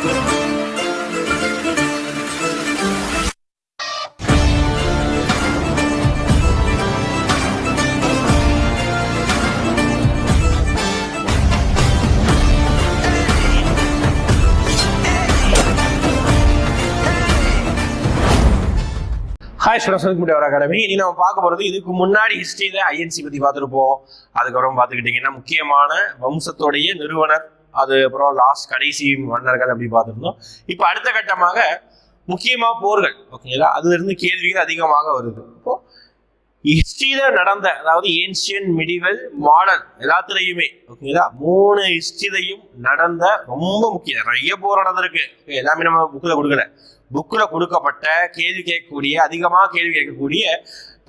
Hi students முடி academy இனி நம்ம பார்க்க போகிறது இதுக்கு முன்னாடி ஹிஸ்ட்ரியில் ஐஎன்சி பற்றி பார்த்துருப்போம் அதுக்கப்புறம் பார்த்துக்கிட்டிங்கன்னா முக்கியமான வம்சத்தோடைய நிறுவனர் அது அப்புறம் லாஸ்ட் கடைசி மன்னர்கள் அப்படி பார்த்துருந்தோம். இப்போ அடுத்த கட்டமாக முக்கியமாக போர்கள் ஓகேங்களா? அதுலேருந்து கேள்விகள் அதிகமாக வருது. இப்போ ஹிஸ்ட்ரியில் நடந்த அதாவது ஏன்ஷியன் மிடிவல் மாடர்ன் எல்லாத்துலேயுமே ஓகேங்களா? மூணு ஹிஸ்ட்ரிலையும் நடந்த ரொம்ப முக்கியம். நிறைய போர் நடந்திருக்கு. எல்லாமே நம்ம புக்கில் கொடுக்கல. புக்கில் கொடுக்கப்பட்ட கேள்வி கேட்கக்கூடிய அதிகமாக கேள்வி கேட்கக்கூடிய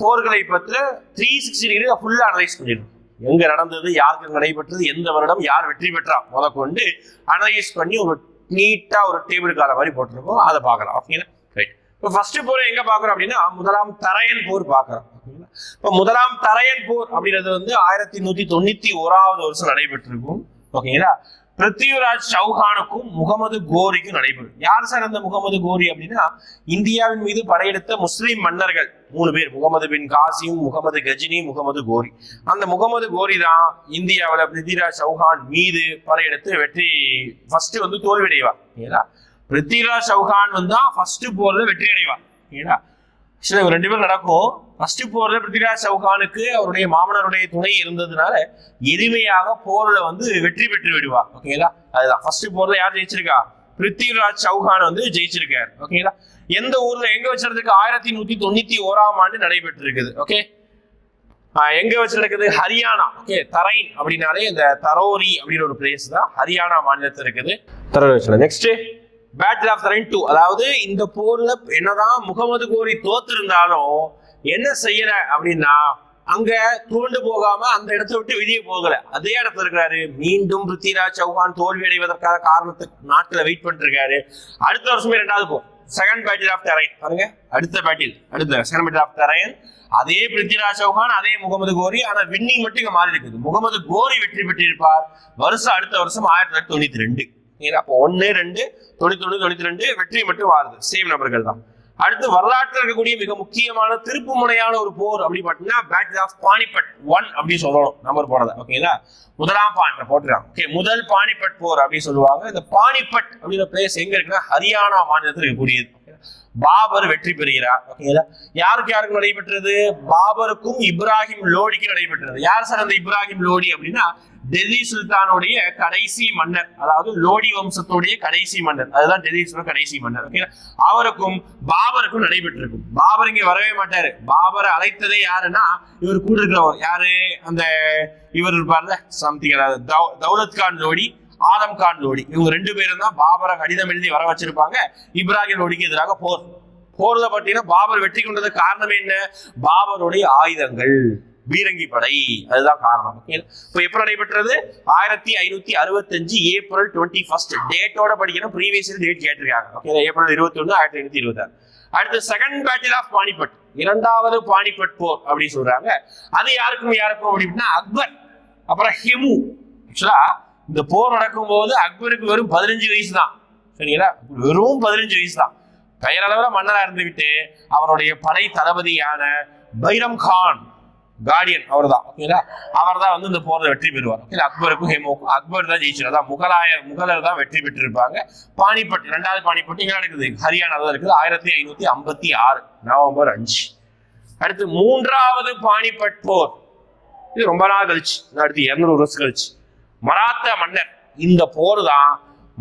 போர்களை பற்றி த்ரீ சிக்ஸ்டி டிகிரி ஃபுல்லாக அனலைஸ் பண்ணிடணும் எங்க நடந்தது யாருக்கு நடைபெற்றது எந்த வருடம் யார் வெற்றி பெற்றா? முத கொண்டு அனலைஸ் பண்ணி ஒரு நீட்டா ஒரு டேபிள் கால மாதிரி போட்டிருக்கோம். அதை பார்க்கலாம். ஓகேங்களா ரைட் இப்போ ஃபர்ஸ்ட் போர் எங்க பாக்குறோம் அப்படின்னா முதலாம் தரையன் போர் பாக்குறோம் ஓகேங்களா இப்போ முதலாம் தரையன் போர் அப்படின்றது வந்து ஆயிரத்தி நூத்தி தொண்ணூத்தி ஓராவது வருஷம் நடைபெற்றிருக்கும். ஓகேங்களா பிருத்திவிராஜ் சௌஹானுக்கும் முகமது கோரிக்கும் நடைபெறும். யார் சார் அந்த முகமது கோரி அப்படின்னா இந்தியாவின் மீது படையெடுத்த முஸ்லிம் மன்னர்கள் மூணு பேர். முகமது பின் காசியும் முகமது கஜினி முகமது கோரி. அந்த முகமது கோரி தான் இந்தியாவில் பிருத்திவிராஜ் சௌஹான் மீது படையெடுத்து வெற்றி ஃபர்ஸ்ட் வந்து தோல்வியடைவார். ஏன்னா பிருத்திவிராஜ் சௌஹான் வந்து தான் ஃபர்ஸ்ட் போர்ல வெற்றி அடைவார் ஏன்னா சில ரெண்டு பேரும் நடக்கும். ஃபர்ஸ்ட் போர்ல பிருத்திவிராஜ் சவுகானுக்கு அவருடைய மாமனருடைய துணை இருந்ததுனால எளிமையாக போர்ல வந்து வெற்றி பெற்று விடுவார் ஓகேங்களா அதுதான். ஃபர்ஸ்ட் போர்ல யார் ஜெயிச்சிருக்கா? பிருத்திவிராஜ் சௌஹான் வந்து ஜெயிச்சிருக்காரு. ஓகேங்களா எந்த ஊர்ல எங்க வச்சிருக்கு ஆயிரத்தி நூத்தி தொண்ணூத்தி ஓராம் ஆண்டு நடைபெற்று இருக்குது ஓகே எங்க வச்சிருக்குது ஹரியானா. ஓகே தரைன் அப்படின்னாலே இந்த தரோரி அப்படின்ற ஒரு பிளேஸ் தான் ஹரியானா மாநிலத்தில் இருக்குது. Tarori next battle of Tarain two அதாவது இந்த போர்ல என்னதான் முகமது கோரி தோத்திருந்தாலும் என்ன செய்யல அப்படின்னா அங்க துவண்டு போகாம அந்த இடத்தை விட்டு வெளியே போகல. அதே இடத்துல இருக்கிறாரு. மீண்டும் பிருத்திராஜ் சௌஹான் தோல்வி அடைவதற்கான காரணத்துக்கு நாட்டுல வெயிட் பண்ணிட்டு இருக்காரு அடுத்த வருஷமே ரெண்டாவது போ செகண்ட் பேட்டில் ஆஃப் தரையன் பாருங்க. அடுத்த பேட்டில் அடுத்த செகண்ட் பேட்டில் ஆஃப் தரைன் அதே பிருத்திராஜ் சௌஹான் அதே முகமது கோரி. ஆனா வின்னிங் மட்டும் இங்க மாறி இருக்குது முகமது கோரி வெற்றி பெற்றிருப்பார். வருஷம் அடுத்த வருஷம் ஆயிரத்தி தொள்ளாயிரத்தி தொண்ணூத்தி ரெண்டு. அப்போ ஒன்னு ரெண்டு தொண்ணூத்தி ஒன்று தொண்ணூத்தி ரெண்டு வெற்றி மட்டும் வாருது. சேம் நபர்கள் தான். அடுத்து வரலாற்றில் இருக்கக்கூடிய மிக முக்கியமான திருப்பு முனையான ஒரு போர் அப்படி பார்த்தீங்கன்னா பேட்டில் ஆஃப் பானிபட் ஒன் அப்படின்னு சொல்லணும். நம்பர் போனதை ஓகேங்களா முதலாம் பான் போட்டுருக்காங்க. ஓகே முதல் பானிபட் போர் அப்படின்னு சொல்லுவாங்க. இந்த பானிபட் அப்படின்ற பிளேஸ் எங்க இருக்குன்னா ஹரியானா மாநிலத்தில் இருக்கக்கூடியது. பாபர் வெற்றி பெறுகிறார். ஓகேங்களா யாருக்கு யாருக்கு நடைபெற்றது? பாபருக்கும் இப்ராஹிம் லோடிக்கு நடைபெற்றது. யார் சார் அந்த இப்ராஹிம் லோடி அப்படின்னா டெல்லி சுல்தானுடைய கடைசி மன்னர். அதாவது லோடி வம்சத்துடைய கடைசி மன்னர். அதுதான் டெல்லி சுல்தான் கடைசி மன்னர். ஓகேங்களா அவருக்கும் பாபருக்கும் நடைபெற்றிருக்கும். பாபர் இங்க வரவே மாட்டாரு. பாபரை அழைத்ததே யாருன்னா இவர் கூட இருக்கிறவர். யாரு? அந்த இவர் இருப்பார்ல? சம்திங் அதாவது தௌலத் கான் லோடி. ஆலம் கான் லோடி இவங்க ரெண்டு பேரும் தான் பாபரை கடிதம் எழுதி வர வச்சிருப்பாங்க. இப்ராஹிம் லோடிக்கு எதிராக போர். போர்ல பார்த்தீங்கன்னா பாபர் வெற்றி கொண்டது காரணம் என்ன? பாபருடைய ஆயுதங்கள். பீரங்கி படை. அதுதான் காரணம். இப்போ எப்போ நடைபெற்றது? ஆயிரத்தி ஐநூத்தி அறுபத்தஞ்சு ஏப்ரல் டுவெண்ட்டி ஃபர்ஸ்ட் டேட்டோட படிக்கணும் ப்ரீவியஸ் டேட் கேட்டிருக்காங்க. ஓகே ஏப்ரல் இருபத்தி ஒன்று ஆயிரத்தி ஐநூத்தி இருபத்தாறு. அடுத்து செகண்ட் பேட்டில் ஆஃப் பானிபட் இரண்டாவது பானிபட் போர் அப்படின்னு சொல்றாங்க. அது யாருக்கும் யாருக்கும் அப்படின்னா அக்பர். அப்புறம் ஹிமு. ஆக்சுவலா இந்த போர் நடக்கும் போது அக்பருக்கு வெறும் பதினஞ்சு வயசு தான். சரிங்களா? வெறும் பதினஞ்சு வயசு தான். பெயரளவில் மன்னராக இருந்துவிட்டு அவருடைய படை தளபதியான பைரம் கான் கார்டியன் அவர் தான் ஓகேங்களா? அவர் தான் வந்து இந்த போரில் வெற்றி பெறுவார். ஓகே அக்பருக்கும் ஹேமோக்கும் அக்பர் தான் ஜெயிச்சார் அதான் முகலாயர் முகலர் தான் வெற்றி பெற்றிருப்பாங்க. பானிபட் ரெண்டாவது பானிபட் இங்கே நடக்குது? ஹரியானா தான் இருக்குது. ஆயிரத்தி ஐநூத்தி ஐம்பத்தி ஆறு நவம்பர் அஞ்சு. அடுத்து மூன்றாவது பானிபட் போர். இது ரொம்ப நாள் கழிச்சு. அடுத்து இரநூறு வருஷம் கழிச்சு. மராத்த மன்னர். இந்த போர் தான்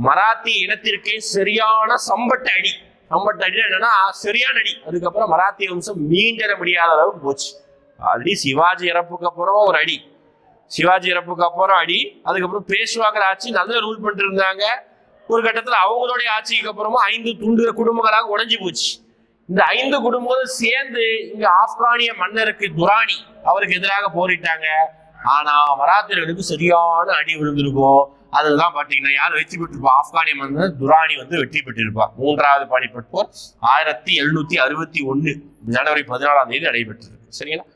மராத்தி இனத்திற்கே சரியான சம்பட்ட அடி. சம்பட்ட அடி என்னன்னா சரியான அடி. அதுக்கப்புறம் மராத்தி வம்சம் மீண்டெழ முடியாத அளவுக்கு போச்சு. ஆல்ரெடி சிவாஜி இறப்புக்கு அப்புறம் ஒரு அடி. சிவாஜி இறப்புக்கு அப்புறம் அடி. அதுக்கப்புறம் பேஷ்வாக்கர் ஆட்சி நல்ல ரூல் பண்ணிட்டு இருந்தாங்க ஒரு கட்டத்தில் அவங்களுடைய ஆட்சிக்கு அப்புறமா ஐந்து துண்டு குடும்பங்களாக உடஞ்சி போச்சு. இந்த ஐந்து குடும்பங்களும் சேர்ந்து இங்க ஆப்கானிய மன்னருக்கு துராணி. அவருக்கு எதிராக போரிட்டாங்க. ஆனா மராத்தியர்களுக்கு சரியான அடி விழுந்திருக்கும். அதுதான் பாத்தீங்கன்னா யார் வெற்றி பெற்றிருப்பா? ஆப்கானிய மன்னர் துராணி வந்து வெற்றி பெற்றிருப்பார். மூன்றாவது பாடிப்பட்டோர் போர் ஆயிரத்தி எழுநூத்தி அறுபத்தி ஒன்னு ஜனவரி பதினாலாம் தேதி நடைபெற்றிருக்கு. சரிங்களா?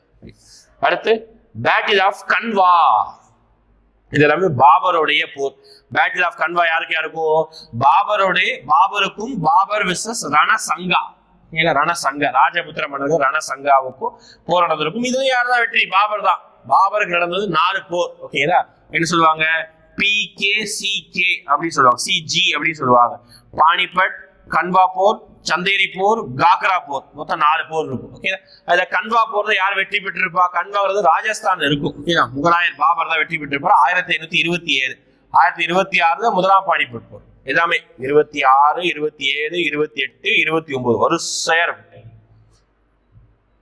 அடுத்து பேட்டில் ஆஃப் கன்வா இது எல்லாமே பாபருடைய போர். பேட்டில் ஆஃப் கன்வா யாருக்கு யாருக்கும் பாபருடைய பாபருக்கும் பாபர் விசஸ் ரணசங்கா. ஏன்னா ரணசங்க ராஜபுத்திர மன்னர்கள் ரணசங்காவுக்கும் போர் நடந்திருக்கும். இதுவும் யார் தான் வெற்றி? பாபர் தான் பாபருக்கு நடந்தது நாலு போர். ஓகேங்களா என்ன சொல்லுவாங்க? பி கே சி கே அப்படின்னு சொல்லுவாங்க. சிஜி அப்படின்னு சொல்லுவாங்க. பானிபட் கன்வா போர் சந்தேரி போர் காக்ரா போர். மொத்தம் நாலு போர் இருக்கும். ஓகேதா அதுல கன்வா போர் யார் வெற்றி பெற்றிருப்பா? கன்வாங்கிறது ராஜஸ்தான் இருக்கும். ஓகேதா முகலாயர் பாபர் தான் வெற்றி பெற்றிருப்பார். ஆயிரத்தி ஐநூத்தி இருபத்தி ஏழு. ஆயிரத்தி இருபத்தி ஆறுல முதலாம் பானிபட் போர். எல்லாமே இருபத்தி ஆறு இருபத்தி ஏழு இருபத்தி எட்டு இருபத்தி ஒன்பது. ஒரு சேரம்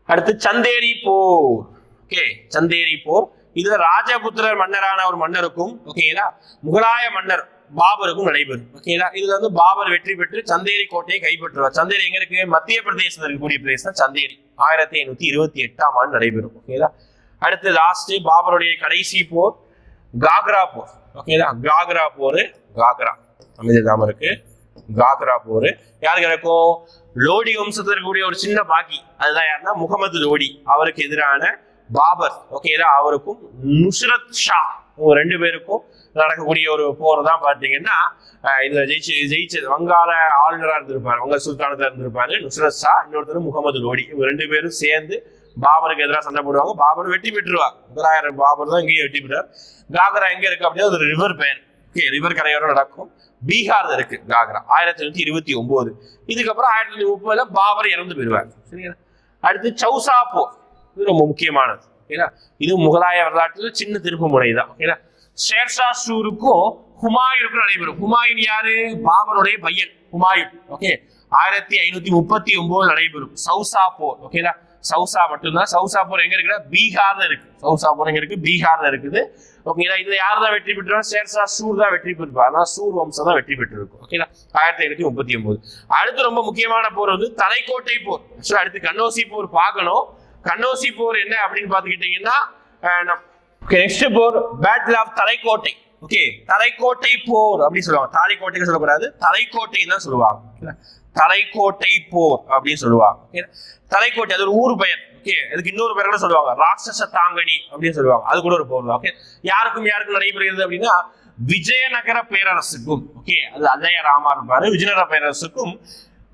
அடுத்து சந்தேரி போர். ஓகே சந்தேரி போர் இதுல ராஜபுத்திரர் மன்னரான ஒரு மன்னருக்கும் ஓகேங்களா? முகலாய மன்னர் பாபருக்கும் நடைபெறும் ஓகேங்களா? இதுல வந்து பாபர் வெற்றி பெற்று சந்தேரி கோட்டையை கைப்பற்றுவார். சந்தேரி எங்க இருக்கு? மத்திய பிரதேசத்தில் இருக்கக்கூடிய பிரதேசம் தான் சந்தேரி. ஆயிரத்தி ஐநூத்தி இருபத்தி எட்டாம் ஆண்டு நடைபெறும் ஓகேங்களா? அடுத்து லாஸ்ட் பாபருடைய கடைசி போர் காக்ரா போர் ஓகேங்களா? காக்ரா போர் காக்ரா. அமைதிதாம இருக்கு. காக்ரா போர். யாருக்கு இருக்கும்? லோடி வம்சத்தில் இருக்கக்கூடிய ஒரு சின்ன பாக்கி. அதுதான் யாருன்னா முகமது லோடி. அவருக்கு எதிரான பாபர். ஓகேதா அவருக்கும் நுஸ்ரத் ஷா. இவங்க ரெண்டு பேருக்கும் நடக்கக்கூடிய ஒரு போர் தான் பார்த்தீங்கன்னா இதுல ஜெயிச்சு ஜெயிச்சது. வங்காள ஆளுநரா இருந்திருப்பாரு வங்க சுல்தானத்தில் இருந்திருப்பாரு நுஸ்ரத் ஷா இன்னொருத்தர் முகமது லோடி. இவங்க ரெண்டு பேரும் சேர்ந்து பாபருக்கு எதிராக சண்டை போடுவாங்க. பாபர் வெட்டி பெற்றுருவாங்க முகலாயர் பாபர் தான் இங்கேயும் வெட்டி பெற்றார் காக்ரா எங்க இருக்கு அப்படின்னா ஒரு ரிவர் பெயர் ஓகே ரிவர் கரையோட நடக்கும். பீகார்ல இருக்கு காக்ரா. ஆயிரத்தி தொள்ளாயிரத்தி இருபத்தி ஒன்பது இதுக்கப்புறம் ஆயிரத்தி தொள்ளாயிரத்தி முப்பதுல பாபர் இறந்து போயிடுவார். சரிங்களா? அடுத்து சௌசா போர். இது ரொம்ப முக்கியமானது. ஓகேங்களா இது முகலாய வரலாற்றில் சின்ன திருப்பு முறை தான் ஓகேங்களா ஷேர்ஷா சூருக்கும் ஹுமாயூருக்கும் நடைபெறும். ஹுமாயூன் யாரு? பாபருடைய பையன் ஹுமாயூன். ஓகே? ஆயிரத்தி ஐநூத்தி முப்பத்தி ஒன்பது நடைபெறும். சவுசா போர். ஓகேங்களா சவுசா மட்டும்தான். சவுசா போர் எங்க இருக்குன்னா பீகார்ல இருக்கு. சவுசா போர் எங்க இருக்கு? பீகார்ல இருக்குது. ஓகேங்களா இதுல யார் தான் வெற்றி பெற்றோம்? ஷேர்ஷா சூர் தான் வெற்றி பெற்றிருப்பார் அதான் சூர் வம்சம் தான் வெற்றி பெற்றிருக்கும். ஓகேங்களா ஆயிரத்தி ஐநூத்தி முப்பத்தி ஒன்பது அடுத்து ரொம்ப முக்கியமான போர் வந்து தலைக்கோட்டை போர். Actually, அடுத்து கண்ணோசி போர் பார்க்கணும். கண்ணோசி போர் என்ன அப்படின்னு பாத்துக்கிட்டீங்கன்னா next bore battle of Talikota. Okay Talikota போர் அப்படின்னு சொல்லுவாங்க. தாலைக்கோட்டைக்கு சொல்லக்கூடாது தலைக்கோட்டை தான் சொல்லுவாங்க. தலைக்கோட்டை போர் அப்படின்னு சொல்லுவாங்க. தலைக்கோட்டை அது ஒரு ஊர் பெயர். ஓகே அதுக்கு இன்னொரு பேர் கூட சொல்லுவாங்க. ராட்சச தாங்கனி அப்படின்னு சொல்லுவாங்க. அது கூட ஒரு போர் தான். ஓகே யாருக்கும் யாருக்கும் நடைபெறுகிறது அப்படின்னா விஜயநகர பேரரசுக்கும். ஓகே அது அல்லைய ராமா இருப்பாரு. விஜயநகர பேரரசுக்கும்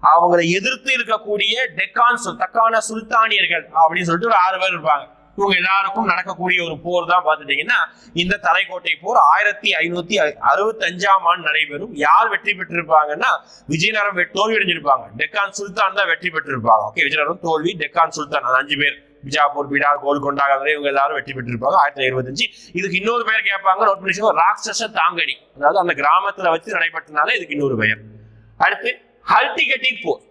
அவங்களை எதிர்த்து இருக்கக்கூடிய டெக்கான் சுல் தக்கான சுல்தானியர்கள் அப்படின்னு சொல்லிட்டு ஒரு ஆறு பேர் இருப்பாங்க. இவங்க எல்லாருக்கும் நடக்கக்கூடிய ஒரு போர் தான் பார்த்துட்டீங்கன்னா இந்த தலைக்கோட்டை போர் ஆயிரத்தி ஐநூத்தி அறுபத்தி அஞ்சாம் ஆண்டு நடைபெறும். யார் வெற்றி பெற்றிருப்பாங்கன்னா விஜயநகரம் வெ- தோல்வி அடைஞ்சிருப்பாங்க. டெக்கான் சுல்தான் தான் வெற்றி பெற்றிருப்பாங்க. ஓகே விஜயநகரம் தோல்வி டெக்கான் சுல்தான். அஞ்சு பேர். பிஜாப்பூர் பீடார் கோல்கொண்டா இவங்க எல்லாரும் வெற்றி பெற்றிருப்பாங்க. ஆயிரத்தி இருபத்தஞ்சு. இதுக்கு இன்னொரு பேர் கேட்பாங்க. நோட் பண்ணி ராட்சச தாங்கடி. அதாவது அந்த கிராமத்துல வச்சு நடைபெற்றனால இதுக்கு இன்னொரு பெயர். அடுத்து ஹல்டிகட்டி போர்.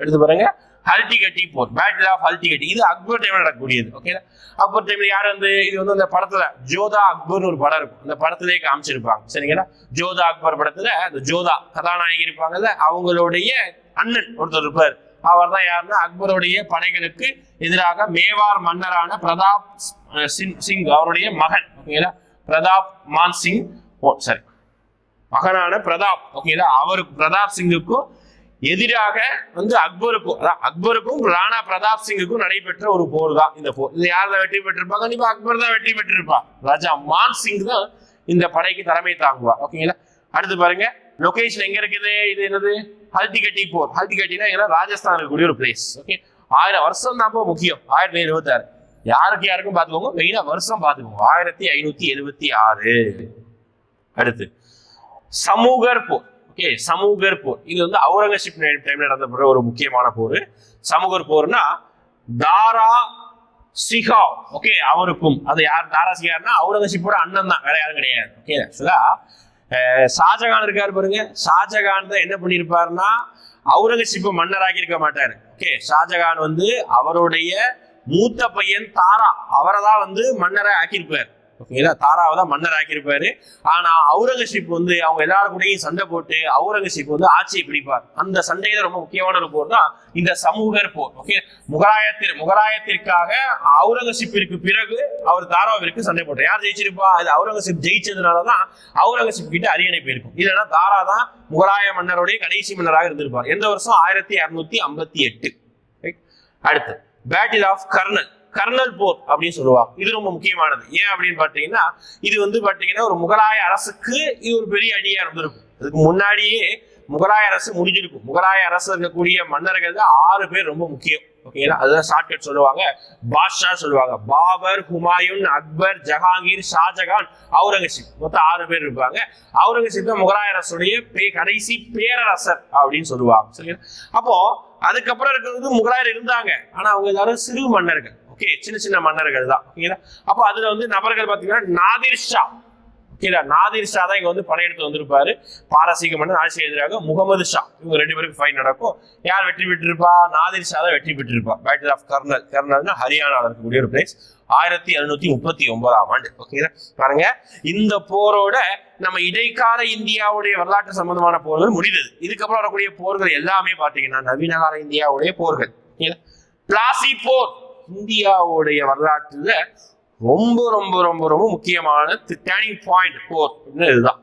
எடுத்து பாருங்க. ஹல்டிகட்டி போர். பேட்டில் ஆஃப் ஹல்டிகட்டி இது அக்பர் டைம்ல நடக்கக்கூடியது. ஓகே அக்பர் டைம்ல யார் வந்து இது வந்து அந்த படத்துல ஜோதா அக்பர்னு ஒரு படம் இருக்கும். அந்த படத்திலே காமிச்சிருப்பாங்க. சரிங்களா? ஜோதா அக்பர் படத்துல அந்த ஜோதா கதாநாயகி இருப்பாங்கல்ல அவங்களுடைய அண்ணன் ஒருத்தர் இருப்பார். அவர் தான் யாருன்னா அக்பருடைய படைகளுக்கு எதிராக மேவார் மன்னரான பிரதாப் சிங் சிங் அவருடைய மகன். ஓகேங்களா பிரதாப் மான் சிங். ஓ சரி. மகனான பிரதாப். ஓகேங்களா அவருக்கு பிரதாப் சிங்குக்கும் எதிராக வந்து அக்பருக்கும் அதான் அக்பருக்கும் ராணா பிரதாப் சிங்குக்கும் நடைபெற்ற ஒரு போர் தான் இந்த போர் இது யார் தான் வெற்றி பெற்றிருப்பாங்க கண்டிப்பா அக்பர் தான் வெற்றி பெற்றிருப்பா. ராஜா மான் சிங் தான் இந்த படைக்கு தலைமை தாங்குவா ஓகேங்களா அடுத்து பாருங்க. லொகேஷன் எங்க இருக்குது? இது என்னது? ஹல்திகட்டி போர் ஹல்திகட்டினா ஏன்னா ராஜஸ்தான் இருக்கக்கூடிய ஒரு பிளேஸ் ஓகே ஆயிரம் வருஷம் தான் போ முக்கியம். ஆயிரத்தி எழுபத்தாறு யாருக்கு யாருக்கும் பார்த்துக்கோங்க? மெயினா வருஷம் பார்த்துக்கோங்க. ஆயிரத்தி ஐநூத்தி எழுபத்தி ஆறு. அடுத்து. சமூகர் போர் ஓகே சமூகர் போர். இது வந்து அவுரங்கசீப் டைம்ல நடந்த ஒரு முக்கியமான போர். சமூகர் போர்னா தாரா சிகா ஓகே அவருக்கும். அது யார் தாரா சிகார்னா அவுரங்கசீப்போட அண்ணன் தான். வேற யாரும் கிடையாது. ஓகே ஆக்சுவலா ஷாஜகான் இருக்காரு பாருங்க. ஷாஜகான் தான் என்ன பண்ணியிருப்பாருன்னா அவுரங்கசீப்பை மன்னராக்கி இருக்க மாட்டாரு. ஓகே ஷாஜகான் வந்து அவருடைய மூத்த பையன் தாரா. அவரை தான் வந்து மன்னரை ஆக்கியிருப்பார் ஓகேங்களா? தாராவை தான் மன்னர் ஆக்கியிருப்பாரு. ஆனா அவுரங்கசீப் வந்து அவங்க எல்லாரும் கூடயும் சண்டை போட்டு அவுரங்கசீப் வந்து ஆட்சியை பிடிப்பார். அந்த சண்டையில ரொம்ப முக்கியமான ஒரு போர் தான் இந்த சமூகர் போர் ஓகே? முகலாயத்தில் முகலாயத்திற்காக அவுரங்கசீப்பிற்கு பிறகு அவர் தாராவிற்கு சண்டை போட்டார். யார் ஜெயிச்சிருப்பா? அது அவுரங்கசீப் ஜெயிச்சதுனாலதான் அவுரங்கசீப் கிட்ட அரியணை போயிருக்கும். இல்லைன்னா தாரா தான் முகலாய மன்னருடைய கடைசி மன்னராக இருந்திருப்பார். எந்த வருஷம்? ஆயிரத்தி அறுநூத்தி ஐம்பத்தி எட்டு. அடுத்து பேட்டில் ஆஃப் கர்னல் கர்னல் போர் அப்படின்னு சொல்லுவாங்க. இது ரொம்ப முக்கியமானது. ஏன் அப்படின்னு பார்த்தீங்கன்னா இது வந்து பார்த்தீங்கன்னா ஒரு முகலாய அரசுக்கு இது ஒரு பெரிய அடியா இருந்திருக்கும். அதுக்கு முன்னாடியே முகலாய அரசு முடிஞ்சிருக்கும். முகலாய அரசு இருக்கக்கூடிய மன்னர்கள் ஆறு பேர் ரொம்ப முக்கியம். ஓகேங்களா அதுதான் ஷார்ட்கட் சொல்லுவாங்க. பாஷா சொல்லுவாங்க. பாபர் ஹுமாயூன் அக்பர் ஜஹாங்கீர் ஷாஜகான் அவுரங்கசீப். மொத்தம் ஆறு பேர் இருப்பாங்க. அவுரங்கசீப் தான் முகலாய அரசுடைய பே கடைசி பேரரசர் அப்படின்னு சொல்லுவாங்க. சரிங்களா அப்போ அதுக்கப்புறம் இருக்கிறது முகலாயர் இருந்தாங்க. ஆனா அவங்க எல்லாரும் சிறு மன்னர்கள். ஓகே சின்ன சின்ன மன்னர்கள் தான். ஓகேங்களா? அப்போ அதுல வந்து நபர்கள் பாத்தீங்கன்னா நாதிர் ஷா. நாதிர்ஷா நாதிர் ஷா தான் இங்க வந்து படையெடுத்து வந்திருப்பாரு. பாரசீக மன்னர் ஆட்சி எதிராக முகமது ஷா. இவங்க ரெண்டு பேருக்கு ஃபைட் நடக்கும். யார் வெற்றி பெற்றிருப்பா? நாதிர் ஷா தான் வெற்றி பெற்றிருப்பா. பேட்டில் ஆஃப் கர்னல் கர்னல்னா ஹரியானாவில் இருக்கக்கூடிய ஒரு பிளேஸ் ஆயிரத்தி எழுநூத்தி முப்பத்தி ஒன்பதாம் ஆண்டு. ஓகேங்களா? பாருங்க. இந்த போரோட நம்ம இடைக்கால இந்தியாவுடைய வரலாற்று சம்பந்தமான போர்கள் முடிந்தது. இதுக்கப்புறம் வரக்கூடிய போர்கள் எல்லாமே பாத்தீங்கன்னா நவீன கால இந்தியாவுடைய போர்கள். பிளாசி போர் இந்தியாவுடைய வரலாற்றுல ரொம்ப ரொம்ப ரொம்ப ரொம்ப முக்கியமான டேர்னிங் பாயிண்ட் போர் இதுதான்.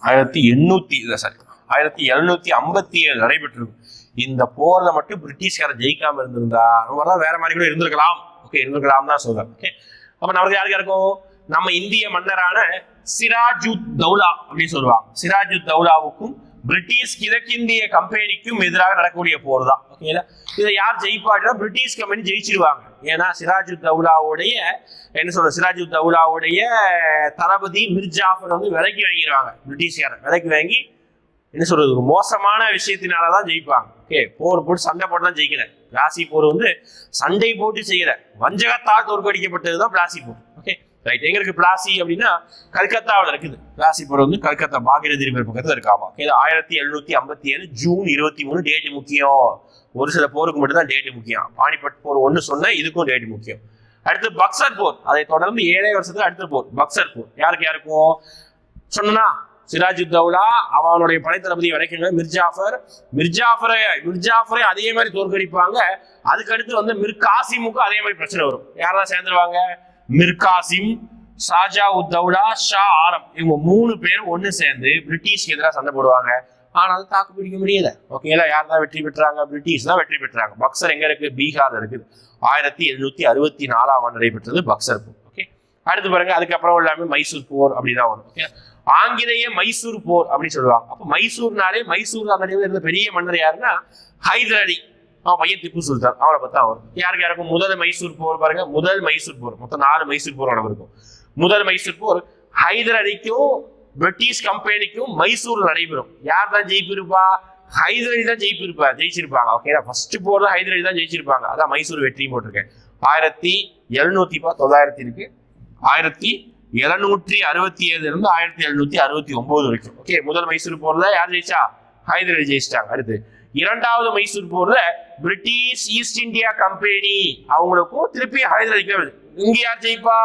ஆயிரத்தி எண்ணூத்தி இல்லை சாரி ஆயிரத்தி எழுநூத்தி ஐம்பத்தி ஏழு நடைபெற்றிருக்கும். இந்த போர்ல மட்டும் பிரிட்டிஷ்கார ஜெயிக்காம இருந்திருந்தா நம்ம வேற மாதிரி கூட இருந்திருக்கலாம். ஓகே இருந்திருக்கலாம் தான் சொல்றேன். ஓகே அப்ப நமக்கு யாருக்கு இருக்கும்? நம்ம இந்திய மன்னரான சிராஜுத் தௌலா அப்படின்னு சொல்லுவாங்க. சிராஜுத் தௌலாவுக்கும் பிரிட்டிஷ் கிழக்கிந்திய கம்பெனிக்கும் எதிராக நடக்கக்கூடிய போர் தான் ஓகேங்களா இதை யார் ஜெயிப்பாடினா பிரிட்டிஷ் கம்பெனி ஜெயிச்சிருவாங்க. ஏன்னா சிராஜு தௌலாவுடைய என்ன சொல்ற சிராஜு தௌலாவுடைய தளபதி மிர்ஜாஃபர் வந்து விலைக்கு வாங்கிடுவாங்க. பிரிட்டிஷ்காரன் விலைக்கு வாங்கி என்ன சொல்றது ஒரு மோசமான விஷயத்தினால தான் ஜெயிப்பாங்க. ஓகே போர் போட்டு சண்டை போட்டு தான் ஜெயிக்கல. பிளாசி போர் வந்து சண்டை போட்டு செய்யல. வஞ்சகத்தால் தோற்கடிக்கப்பட்டது தான் பிளாசி போர். ரைட் எங்க இருக்கு பிளாசி அப்படின்னா கல்கத்தாவில் இருக்குது. பிளாசி போர் வந்து கல்கத்தா பாகிரதி ரிவர் பக்கத்துல இருக்காமா ஓகே ஆயிரத்தி எழுநூத்தி ஐம்பத்தி ஏழு ஜூன் இருபத்தி மூணு டேட் முக்கியம். ஒரு சில போருக்கு மட்டும்தான் டேட் முக்கியம். பானிபட் போர் ஒன்று சொன்னேன் இதுக்கும் டேட் முக்கியம். அடுத்து பக்சர் போர். அதை தொடர்ந்து ஏழே வருஷத்துக்கு அடுத்த போர். பக்சர் போர். யாருக்கு யாருக்கும்? சொன்னா சிராஜு தௌலா அவனுடைய படைத்தளபதி வரைக்கும் மிர்ஜாஃபர். மிர்ஜாஃபரை மிர்ஜாஃபரை அதே மாதிரி தோற்கடிப்பாங்க. அதுக்கு அடுத்து வந்து மிர் காசிமுக்கும் அதே மாதிரி பிரச்சனை வரும். யாரெல்லாம் சேர்ந்துருவாங்க? மிர்காசிம் ஷாஜா உத்தௌலா ஷா ஆலம். இவங்க மூணு பேரும் ஒன்று சேர்ந்து பிரிட்டிஷ்க்கு எதிராக சண்டை போடுவாங்க. ஆனால் தாக்கு பிடிக்க முடியல. ஓகேங்களா யார் தான் வெற்றி பெற்றாங்க? பிரிட்டிஷ் தான் வெற்றி பெற்றாங்க. பக்சர் எங்கே இருக்கு? பீகார் இருக்குது ஆயிரத்தி எழுநூத்தி அறுபத்தி நாலாம் ஆண்டு நடைபெற்றது பக்சர் போர். ஓகே அடுத்து பாருங்க அதுக்கப்புறம் எல்லாமே மைசூர் போர் அப்படிதான் வரும். ஓகே ஆங்கிலேய மைசூர் போர் அப்படின்னு சொல்லுவாங்க. அப்போ மைசூர்னாலே மைசூர் அந்த இருந்த பெரிய மன்னர் யாருன்னா? ஹைதர் அலி அவன் பையன் திப்பு சுல்தான். அவனை பார்த்தா வரும் யாருக்கு யாருக்கும்? முதல் மைசூர் போர் பாருங்க. முதல் மைசூர் போர். மொத்தம் நாலு மைசூர் போர் நடந்திருக்கும். முதல் மைசூர் போர் ஹைதர் அலிக்கும் பிரிட்டிஷ் கம்பெனிக்கும் மைசூர் நடைபெறும். யார் தான் ஜெயிப்பிருப்பா? ஹைதர் அலி தான் ஜெயிப்பிருப்பா. ஜெயிச்சிருப்பாங்க. ஓகேடா ஃபர்ஸ்ட் போர் தான் ஹைதர் அலி தான் ஜெயிச்சிருப்பாங்க. அதான் மைசூர் வெற்றி போட்டிருக்கேன். ஆயிரத்தி எழுநூத்தி பா தொள்ளாயிரத்தி இருக்கு. ஆயிரத்தி எழுநூற்றி அறுபத்தி ஏழுல இருந்து ஆயிரத்தி எழுநூத்தி அறுபத்தி ஒன்பது வரைக்கும். ஓகே முதல் மைசூர் போர்ல யார் ஜெயிச்சா? ஹைதர் அலி ஜெயிச்சிட்டாங்க. அடுத்து இரண்டாவது மைசூர் போர்ல பிரிட்டிஷ் ஈஸ்ட் இந்தியா கம்பெனி அவங்களுக்கும் திருப்பி ஹைதர் அலிக்கு வருது. இங்க யார் ஜெயிப்பா?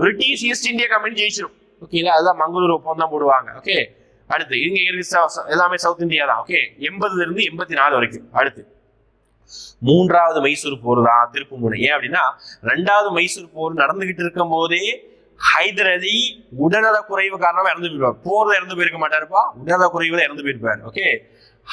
பிரிட்டிஷ் ஈஸ்ட் இந்தியா கம்பெனி ஜெயிச்சிடும் ஓகேங்களா அதுதான் மங்களூர் ஒப்பந்தம் போடுவாங்க. ஓகே அடுத்து இங்க எல்லாமே சவுத் இந்தியா தான். ஓகே எண்பதுல இருந்து எண்பத்தி நாலு வரைக்கும். அடுத்து மூன்றாவது மைசூர் போர் தான் திருப்புமுனை. ஏன் அப்படின்னா ரெண்டாவது மைசூர் போர் நடந்துகிட்டு இருக்கும் போதே ஹைதர் அலி உடல்நல குறைவு காரணமா இறந்து போயிருப்பார். போர்ல இறந்து போயிருக்க மாட்டாருப்பா. உடல்நல குறைவுல இறந்து போயிருப்பாரு. ஓகே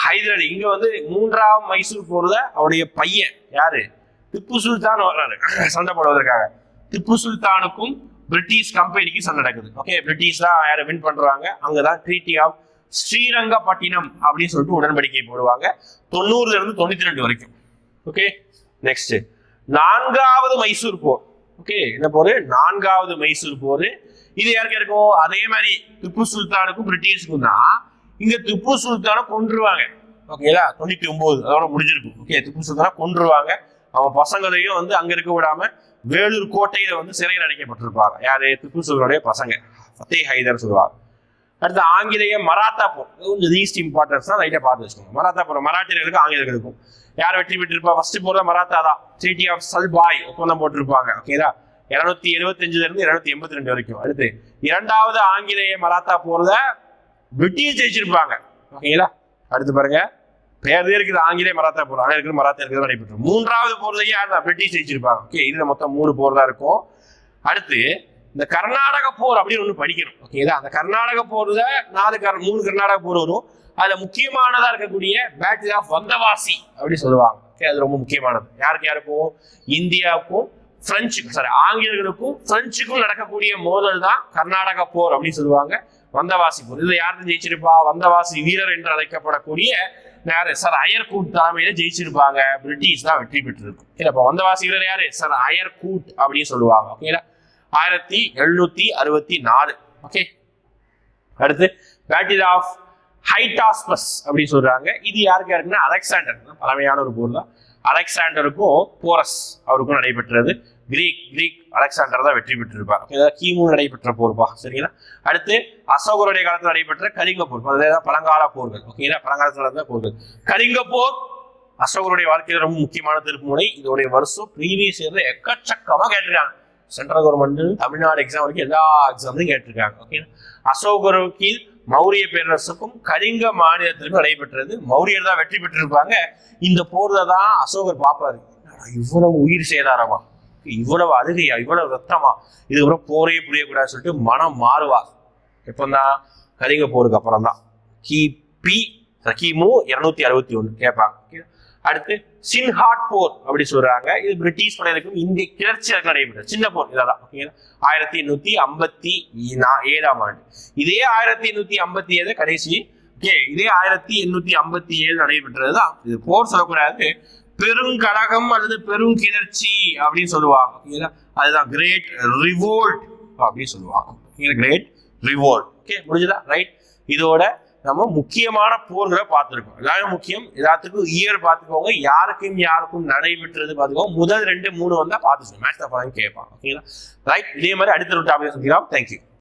ஹைதர் இங்க வந்து மூன்றாம் மைசூர் போறத அவருடைய பையன் யாரு? திப்பு சுல்தான் வர்றாரு. சண்டை போடுவதற்காக திப்பு சுல்தானுக்கும் பிரிட்டிஷ் கம்பெனிக்கு சண்டை நடக்குது. ஓகே பிரிட்டிஷ் தான் யாரை வின் பண்றாங்க? அங்கதான் ட்ரீட்டி ஆஃப் ஸ்ரீரங்கப்பட்டினம் அப்படின்னு சொல்லிட்டு உடன்படிக்கை போடுவாங்க. தொண்ணூறுல இருந்து தொண்ணூத்தி ரெண்டு வரைக்கும். ஓகே நெக்ஸ்ட் நான்காவது மைசூர் போர். ஓகே என்ன போர்? நான்காவது மைசூர் போர். இது யாருக்கு இருக்கும்? அதே மாதிரி திப்பு சுல்தானுக்கும் பிரிட்டிஷுக்கும் தான். இங்க திப்பு சுல்தானை கொன்றுவாங்க. ஓகேங்களா? தொண்ணூத்தி ஒன்பது அதோட முடிஞ்சிருக்கும். ஓகே திப்பு சுல்தானை கொண்டுருவாங்க அவன் பசங்களையும் வந்து அங்க இருக்க விடாம வேலூர் கோட்டையில வந்து சிறையில் அடைக்கப்பட்டிருப்பாங்க. யாரு? திப்பு சுல்தானுடைய பசங்க. ஃபத்தே ஹைதர் சொல்லுவாங்க. அடுத்து ஆங்கிலேய மராத்தா போர். கொஞ்சம் ஈஸ்ட் இம்பார்ட்டன்ஸ் தான் லைட்டாக பார்த்து வச்சுக்கோங்க. மராத்தா போர் மராட்டியர்களுக்கும் ஆங்கிலேயர்களுக்கும் யார் வெற்றி பெற்றிருப்பா? ஃபர்ஸ்ட் போர்ல மராத்தா தான். சிட்டி ஆஃப் சல்பாய் ஒப்பந்தம் போட்டிருப்பாங்க. ஓகேதா இருநூத்தி எழுபத்தஞ்சுல இருந்து இருநூத்தி எண்பத்தி ரெண்டு வரைக்கும். அடுத்து இரண்டாவது ஆங்கிலேய மராத்தா போர்ல பிரிட்டிஷ் ஜெயிச்சிருப்பாங்க. ஓகேங்களா? அடுத்து பாருங்க. பேர்தே இருக்குது. ஆங்கிலேய மராத்தா போர். ஆனால் இருக்குது மராத்தா இருக்கிறது நடைபெற்று மூன்றாவது போர்லையும் யார் தான் பிரிட்டிஷ் ஜெயிச்சிருப்பாங்க. ஓகே இதுல மொத்தம் மூணு போர் தான் இருக்கும். அடுத்து இந்த கர்நாடக போர் அப்படின்னு ஒன்று படிக்கணும். ஓகேங்களா? அந்த கர்நாடக போர்ல நாலு கர் மூணு கர்நாடக போர் வரும். அதுல முக்கியமானதா இருக்கக்கூடிய பேட்டில் ஆஃப் வந்தவாசி அப்படின்னு சொல்லுவாங்க. ஓகே அது ரொம்ப முக்கியமானது. யாருக்கு யாருக்கும்? இந்தியாவுக்கும் பிரெஞ்சுக்கும் சாரி ஆங்கிலேயர்களுக்கும் பிரெஞ்சுக்கும் நடக்கக்கூடிய மோதல் தான் கர்நாடக போர் அப்படின்னு சொல்லுவாங்க. வந்தவாசி போர் இதில் யார் ஜெயிச்சிருப்பா? வந்தவாசி வீரர் என்று அழைக்கப்படக்கூடிய யாரு? சார் அயர்கூட் தலைமையில ஜெயிச்சிருப்பாங்க. பிரிட்டிஷ் தான் வெற்றி பெற்றிருக்கும் இல்ல இப்ப வந்தவாசி வீரர் யாரு? சார் அயர்கூட் அப்படின்னு சொல்லுவாங்க. ஓகேங்களா ஆயிரத்தி எழுநூத்தி அறுபத்தி நாலு. ஓகே அடுத்து பேட்டில் ஆஃப் ஹைடாஸ்பஸ் அப்படின்னு சொல்றாங்க. இது யாருக்கு யாருக்குன்னா அலெக்சாண்டர் பழமையான ஒரு போர் தான் அலெக்சாண்டருக்கும் போரஸ் அவருக்கும் நடைபெற்றது. கிரீக் கிரீக் அலெக்சாண்டர் தான் வெற்றி பெற்றிருப்பார். Okay, கிமு நடைபெற்ற போர்ப்பா சரிங்களா? அடுத்து அசோகருடைய காலத்தில் நடைபெற்ற கலிங்க போர். அதுதான் பழங்கால போர்கள் ஓகேங்களா? பழங்காலத்தில் நடந்த போர்கள். கலிங்க போர் அசோகருடைய வாழ்க்கையில் ரொம்ப முக்கியமான திருப்புமுனை இதோடைய வருஷம் ப்ரீவியஸ் இயர்ல எக்கச்சக்கமாக கேட்டிருக்காங்க. சென்ட்ரல் கவர்மெண்ட் தமிழ்நாடு எக்ஸாம் வரைக்கும் எல்லா எக்ஸாம்லையும் கேட்டிருக்காங்க ஓகே அசோகர் கீழ் மௌரிய பேரரசுக்கும் கலிங்க மாநிலத்திற்கும் நடைபெற்றது. மௌரியர் தான் வெற்றி பெற்றிருப்பாங்க. இந்த போர்ல தான் அசோகர் பார்ப்பாரு. இவ்வளவு உயிர் சேதாரமா? எனக்கு இவ்வளவு அழுகையா இவ்வளவு ரத்தமா இதுக்கப்புறம் போரே புரியக்கூடாதுன்னு சொல்லிட்டு மனம் மாறுவா. எப்பந்தான் கலிங்க போருக்கு அப்புறம் தான் கிபி கிமு இருநூத்தி அறுபத்தி ஒன்று கேட்பாங்க. அடுத்து சின்ஹாட் போர் அப்படி சொல்றாங்க. இது பிரிட்டிஷ் படையினருக்கும் இந்திய கிளர்ச்சியாக நடைபெற்ற சின்ன போர் இதான் ஓகேங்களா ஆயிரத்தி எண்ணூத்தி ஐம்பத்தி ஏழாம் ஆண்டு. இதே ஆயிரத்தி எண்ணூத்தி ஐம்பத்தி ஏழு கடைசி. ஓகே. இதே ஆயிரத்தி எண்ணூத்தி ஐம்பத்தி ஏழு நடைபெற்றது தான். இது போர் சொல்லக்கூடாது. பெருங்கழகம் அல்லது பெருங்கிளர்ச்சி அப்படின்னு சொல்லுவாங்க. ஓகேங்களா? அதுதான் கிரேட் ரிவோல்ட் அப்படின்னு சொல்லுவாங்க. கிரேட் ரிவோல்ட் ஓகே முடிஞ்சதா? ரைட் இதோட நம்ம முக்கியமான போர்களை பார்த்துருக்கோம். எல்லாமே முக்கியம். எல்லாத்துக்கும் இயர் பார்த்துக்கோங்க. யாருக்கும் யாருக்கும் நடைபெற்றது பார்த்துக்கோங்க. முதல் ரெண்டு மூணு வந்தால் பார்த்துக்கோங்க. மேட்ச் தான் கேட்பாங்க ஓகேங்களா? ரைட் இதே மாதிரி அடுத்த ஒரு டாபிக் சொல்லிக்கலாம் தேங்க்யூ